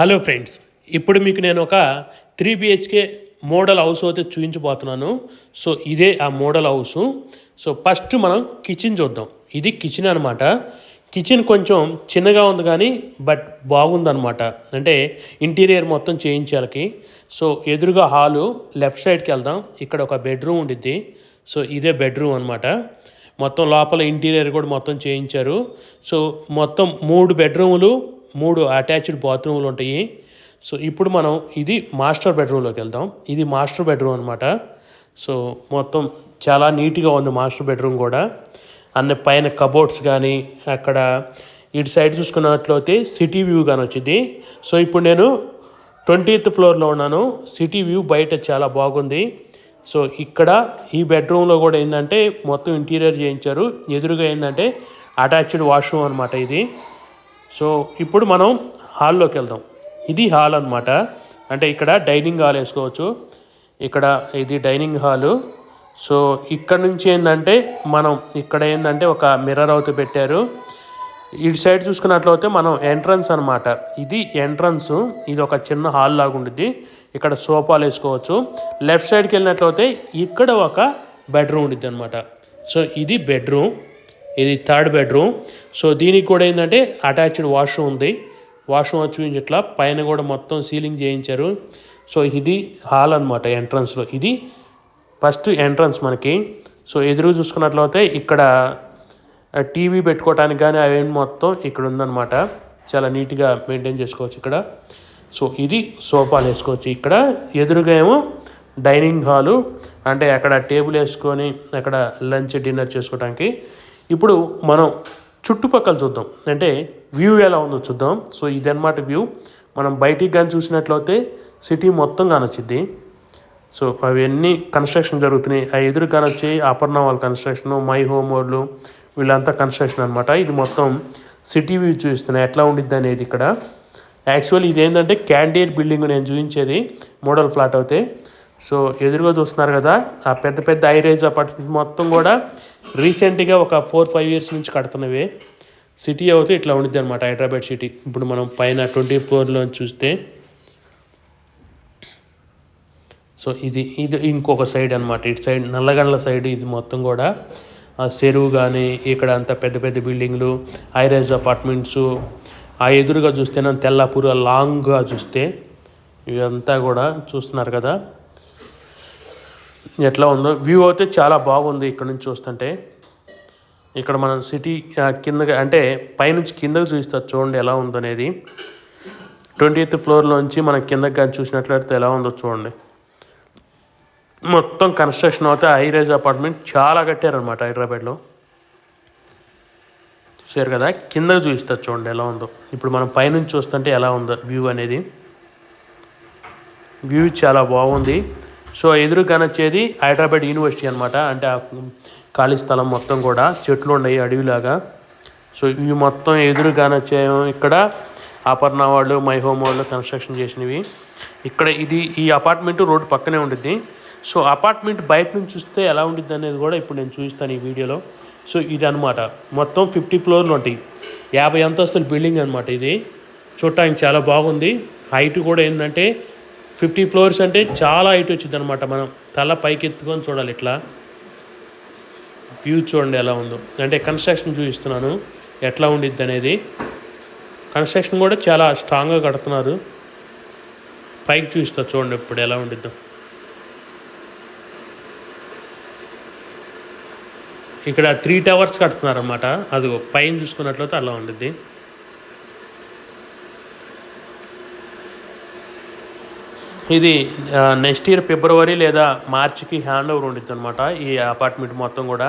Hello friends ఇప్పుడు మీకు నేను ఒక త్రీ బిహెచ్కే మోడల్ హౌస్ అయితే చూపించబోతున్నాను సో ఇదే ఆ మోడల్ హౌస్ సో ఫస్ట్ మనం కిచెన్ చూద్దాం. ఇది కిచెన్ అనమాట కిచెన్ కొంచెం చిన్నగా ఉంది కానీ బట్ బాగుందనమాట అంటే ఇంటీరియర్ మొత్తం చేయించాలకి సో ఎదురుగా హాలు లెఫ్ట్ సైడ్కి వెళ్దాం. ఇక్కడ ఒక బెడ్రూమ్ ఉండిద్ది. సో ఇదే బెడ్రూమ్ అనమాట మొత్తం లోపల ఇంటీరియర్ కూడా మొత్తం చేయించారు. సో మొత్తం మూడు బెడ్రూములు మూడు అటాచ్డ్ బాత్రూములు ఉంటాయి. సో ఇప్పుడు మనం ఇది మాస్టర్ బెడ్రూమ్లోకి వెళ్దాం. ఇది మాస్టర్ బెడ్రూమ్ అనమాట సో మొత్తం చాలా నీట్గా ఉంది మాస్టర్ బెడ్రూమ్ కూడా. అన్ని పైన కబోర్డ్స్ కానీ అక్కడ ఇటు సైడ్ చూసుకున్నట్లయితే సిటీ వ్యూ కానీ వచ్చింది. సో ఇప్పుడు నేను ట్వంటీత్ ఫ్లోర్లో ఉన్నాను. సిటీ వ్యూ బయట చాలా బాగుంది. సో ఇక్కడ ఈ బెడ్రూమ్లో కూడా ఏంటంటే మొత్తం ఇంటీరియర్ చేయించారు. ఎదురుగా ఏంటంటే అటాచ్డ్ వాష్రూమ్ అనమాట ఇది. సో ఇప్పుడు మనం హాల్లోకి వెళ్దాం. ఇది హాల్ అనమాట అంటే ఇక్కడ డైనింగ్ హాల్ వేసుకోవచ్చు. ఇక్కడ ఇది డైనింగ్ హాలు. సో ఇక్కడ నుంచి ఏంటంటే మనం ఇక్కడ ఏంటంటే ఒక మిర్రర్ అవుతూ పెట్టారు. ఇటు సైడ్ చూసుకున్నట్లయితే మనం ఎంట్రన్స్ అనమాట ఇది ఎంట్రన్స్. ఇది ఒక చిన్న హాల్ లాగా ఉంటుంది ఇక్కడ సోఫాలు వేసుకోవచ్చు. లెఫ్ట్ సైడ్కి వెళ్ళినట్లయితే ఇక్కడ ఒక బెడ్రూమ్ ఉంటుంది అనమాట సో ఇది బెడ్రూమ్. ఇది థర్డ్ బెడ్రూమ్. సో దీనికి కూడా ఏంటంటే అటాచ్డ్ వాష్రూమ్ ఉంది. వాష్రూమ్ వచ్చి పైన కూడా మొత్తం సీలింగ్ చేయించారు. సో ఇది హాల్ అనమాట ఎంట్రన్స్లో ఇది ఫస్ట్ ఎంట్రన్స్ మనకి. సో ఎదురు చూసుకున్నట్లయితే ఇక్కడ టీవీ పెట్టుకోవటానికి కానీ అవి మొత్తం ఇక్కడ ఉందన్నమాట. చాలా నీట్గా మెయింటైన్ చేసుకోవచ్చు ఇక్కడ. సో ఇది సోఫాలు వేసుకోవచ్చు ఇక్కడ. ఎదురుగా ఏమో డైనింగ్ హాలు. అంటే అక్కడ టేబుల్ వేసుకొని అక్కడ లంచ్ డిన్నర్ చేసుకోవడానికి ఇప్పుడు మనం చుట్టుపక్కల చూద్దాం. అంటే వ్యూ ఎలా ఉందో చూద్దాం. సో ఇదన్నమాట వ్యూ మనం బయటికి కానీ చూసినట్లయితే సిటీ మొత్తం కానొచ్చింది సో అవన్నీ కన్స్ట్రక్షన్ జరుగుతున్నాయి. ఆ ఎదురు కానొచ్చి అపర్ణ వాళ్ళ కన్స్ట్రక్షన్ మై హోమ్ వాళ్ళు వీళ్ళంతా కన్స్ట్రక్షన్ అనమాట ఇది మొత్తం సిటీ వ్యూ చూపిస్తున్నాయి. ఎట్లా ఉండిద్ది అనేది ఇక్కడ. యాక్చువల్ ఇది ఏంటంటే క్యాండియర్ బిల్డింగ్ నేను చూపించేది. మోడల్ ఫ్లాట్ అయితే. సో ఎదురుగా చూస్తున్నారు కదా ఆ పెద్ద పెద్ద ఐరేజ్ అపార్ట్మెంట్ మొత్తం కూడా రీసెంట్గా ఒక ఫోర్ ఫైవ్ ఇయర్స్ నుంచి కడుతున్నవే. సిటీ అయితే ఇట్లా ఉండిద్ది అనమాట హైదరాబాద్ సిటీ ఇప్పుడు మనం పైన ట్వంటీ ఫోర్లో చూస్తే. సో ఇది ఇది ఇంకొక సైడ్ అనమాట ఇటు సైడ్ నల్లగండ్ల సైడ్ ఇది మొత్తం కూడా. ఆ చెరువు కానీ ఇక్కడ అంత పెద్ద పెద్ద బిల్డింగ్లు హైరైజ్ అపార్ట్మెంట్స్ ఆ ఎదురుగా చూస్తే తెల్లాపూర్ లాంగ్గా చూస్తే ఇదంతా కూడా చూస్తున్నారు కదా. ఎట్లా ఉందో. వ్యూ అయితే చాలా బాగుంది ఇక్కడ నుంచి చూస్తుంటే. ఇక్కడ మనం సిటీ కిందగా అంటే పైనుంచి కిందకి చూస్తారు చూడండి ఎలా ఉందో అనేది. ట్వంటీ ఎయిత్ ఫ్లోర్లోంచి మనం కిందకి కానీ చూసినట్లయితే ఎలా ఉందో చూడండి. మొత్తం కన్స్ట్రక్షన్ అయితే హైరైజ్ అపార్ట్మెంట్ చాలా కట్టారనమాట హైదరాబాద్లో. చూసారు కదా? కిందకి చూపిస్తారు చూడండి ఎలా ఉందో. ఇప్పుడు మనం పైనుంచి చూస్తుంటే ఎలా ఉందో వ్యూ అనేది. వ్యూ చాలా బాగుంది. సో ఎదురుగానొచ్చేది హైదరాబాద్ యూనివర్సిటీ అనమాట అంటే ఆ ఖాళీ స్థలం మొత్తం కూడా చెట్లు ఉన్నాయి అడవిలాగా. సో ఇవి మొత్తం ఎదురుగానొచ్చే ఇక్కడ. అపర్ణ వాళ్ళు మై హోమ్ వాళ్ళు కన్స్ట్రక్షన్ చేసినవి. ఇక్కడ ఇది ఈ అపార్ట్మెంట్ రోడ్డు పక్కనే ఉండిద్ది. సో అపార్ట్మెంట్ బయట నుంచి చూస్తే ఎలా ఉండిద్ది అనేది కూడా ఇప్పుడు నేను చూపిస్తాను ఈ వీడియోలో. సో ఇది అనమాట మొత్తం ఫిఫ్టీ ఫ్లోర్లు ఉంటాయి యాభై అంతస్తుల బిల్డింగ్ అనమాట ఇది. చూడటానికి చాలా బాగుంది. హైట్ కూడా ఏంటంటే ఫిఫ్టీ ఫ్లోర్స్ అంటే చాలా హైట్ వచ్చింది అనమాట మనం. తల పైకి ఎత్తుకొని చూడాలి ఇట్లా. వ్యూ చూడండి ఎలా ఉందో. అంటే కన్స్ట్రక్షన్ చూపిస్తున్నాను. ఎట్లా ఉండిద్ది అనేది. కన్స్ట్రక్షన్ కూడా చాలా స్ట్రాంగ్గా కడుతున్నారు. పైకి చూపిస్తా చూడండి ఇప్పుడు ఎలా ఉండిద్దో. ఇక్కడ త్రీ టవర్స్ కడుతున్నారన్నమాట. అది పైన చూసుకున్నట్లయితే అలా ఉండిద్ది. ఇది నెక్స్ట్ ఇయర్ ఫిబ్రవరి లేదా మార్చికి హ్యాండ్ ఓవర్ ఉండిద్ది అనమాట ఈ అపార్ట్మెంట్ మొత్తం కూడా.